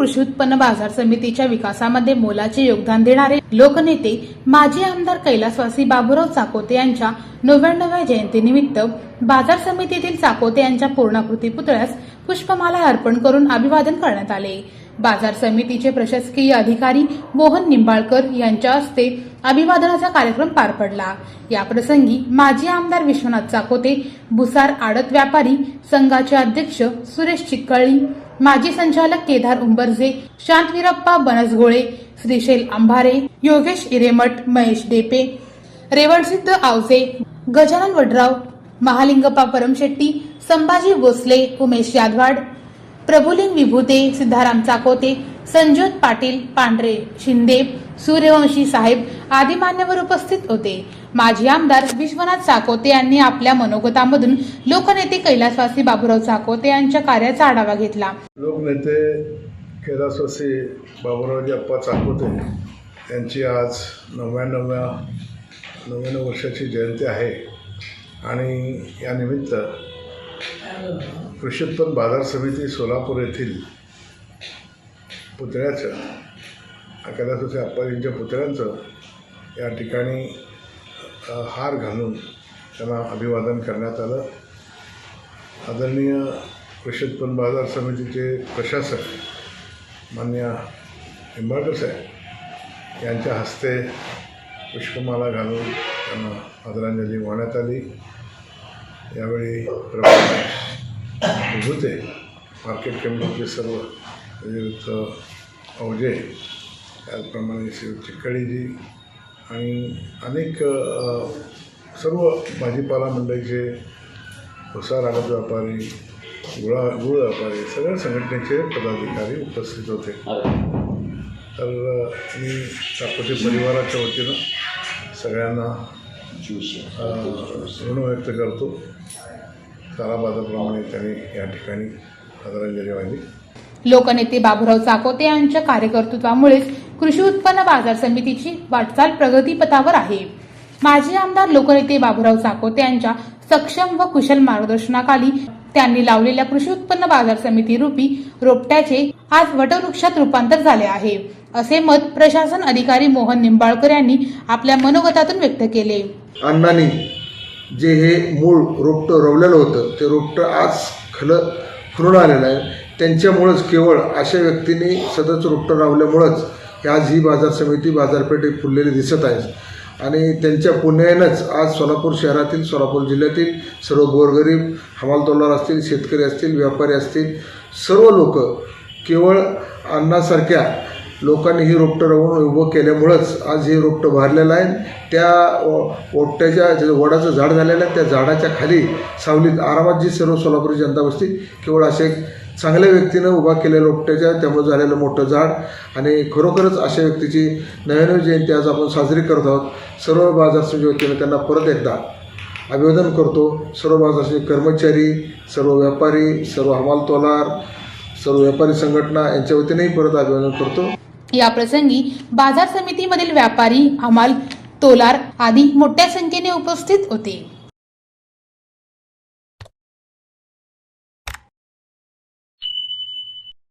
कृषी उत्पन्न बाजार समितीच्या विकासामध्ये मोलाचे योगदान देणारे लोकनेते माजी आमदार कैलासवासी बाबूराव चाकोते यांच्या नव्याण्णव्या जयंतीनिमित्त बाजार समितीतील चाकोते यांच्या पूर्णाकृती पुतळ्यास पुष्पमाला अर्पण करून अभिवादन करण्यात आले. बाजार समितीचे प्रशासकीय अधिकारी मोहन निंबाळकर यांच्या हस्ते अभिवादनाचा कार्यक्रम पार पडला. या प्रसंगी माजी आमदार विश्वनाथ चाकोते भुसार आडत व्यापारी संघाचे अध्यक्ष सुरेश चिक्कळी माजी संचालक केदार उंबरजे शांतवीरप्पा बनसगोळे श्रीशैल अंभारे योगेश इरेमठ महेश डेपे रेवणसिद्ध आवसे गजानन वडराव महालिंगप्पा परमशेट्टी संभाजी भोसले उमेश यादवाड प्रभुलिंग विभूते सिद्धाराम चाकोते संजोत पाटील पांढरे शिंदे सूर्यवंशी साहेब आदी मान्यवर उपस्थित होते. माजी आमदार विश्वनाथ चाकोते यांनी आपल्या मनोगतामधून लोकनेते कैलासवासी बाबूराव चाकोते यांच्या कार्याचा आढावा घेतला. लोकनेते कैलासवासी बाबूरावजी अप्पा चाकोते यांची आज नव्याण्णव्या नव्याण्णव वर्षाची जयंती आहे. आणि यानिमित्त कृषी उत्पन्न बाजार समिती सोलापूर येथील पुतळ्याचं कैलासवासी अप्पाजींच्या पुतळ्यांचं या ठिकाणी हार घालून त्यांना अभिवादन करण्यात आलं. आदरणीय कृषी उत्पन्न बाजार समितीचे प्रशासक मान्य निंबाळकर साहेब यांच्या हस्ते पुष्पमाला घालून त्यांना आदरांजली वाहण्यात आली. यावेळी प्रभू होते. मार्केट कमिटीचे सर्व विरुद्ध अवजे त्याचप्रमाणे श्री चिक्कळीजी आणि अनेक सर्व भाजीपाला मंडईचे भुसार आडत व्यापारी गुळा गुळ व्यापारी सगळ्या संघटनेचे पदाधिकारी उपस्थित होते. तर मी चाकोते परिवाराच्या वतीनं सगळ्यांना ऋण व्यक्त करतो. साराबादाप्रमाणे त्यांनी या ठिकाणी आदरांजली वाहिली. लोकनेते बाबूराव चाकोते यांच्या कार्यकर्तृत्वामुळेच कृषी उत्पन्न बाजार समितीची वाटचाल प्रगतीपथावर आहे. माजी आमदार लोकनेते बाबूराव चाकोते यांच्या सक्षम व कुशल मार्गदर्शनाखाली त्यांनी लावलेल्या कृषी उत्पन्न बाजार समिती रूपी रोपट्याचे आज वटवृक्षात रूपांतर झाले आहे. असे मत प्रशासन अधिकारी मोहन निंबाळकर यांनी आपल्या मनोगतातून व्यक्त केले. अण्णांनी जे हे मूळ रोपटं रोवलेलं होतं ते रोपटं आज खलं खुलून आलेलं आहे. त्यांच्यामुळंच केवळ अशा व्यक्तीने सतत रोपटं लावल्यामुळंच आज ही बाजार समिती बाजारपेठ फुललेली दिसत आहे. आणि त्यांच्या पुण्यानंच आज सोलापूर शहरातील सोलापूर जिल्ह्यातील सर्व गोरगरीब हमालतोलार असतील शेतकरी असतील व्यापारी असतील सर्व लोक केवळ अन्नासारख्या लोकांनी ही रोपटं रवून उभं केल्यामुळंच आज हे रोपटं भरलेलं आहे. त्या ओ- ओट्याच्या वडाचं झाड झालेलं आहे त्या झाडाच्या खाली सावलीत आरामात जी सर्व सोलापूर जनता बसती केवळ असे एक चांगल्या व्यक्तीनं उभा केलेल्या रोपट्याच्या त्यामुळे झालेलं मोठं झाड आणि खरोखरच अशा व्यक्तीची नव्याण्णव जयंती आज आपण साजरी करत आहोत. सर्व बाजार समिती वतीनं त्यांना परत एकदा अभिवादन करतो. सर्व बाजार समिती कर्मचारी सर्व व्यापारी सर्व हमाल तोलार सर्व व्यापारी संघटना यांच्या वतीनेही परत अभिवादन करतो. या प्रसंगी बाजार समितीमधील व्यापारी हमाल तोलार आदी मोठ्या संख्येने उपस्थित होते.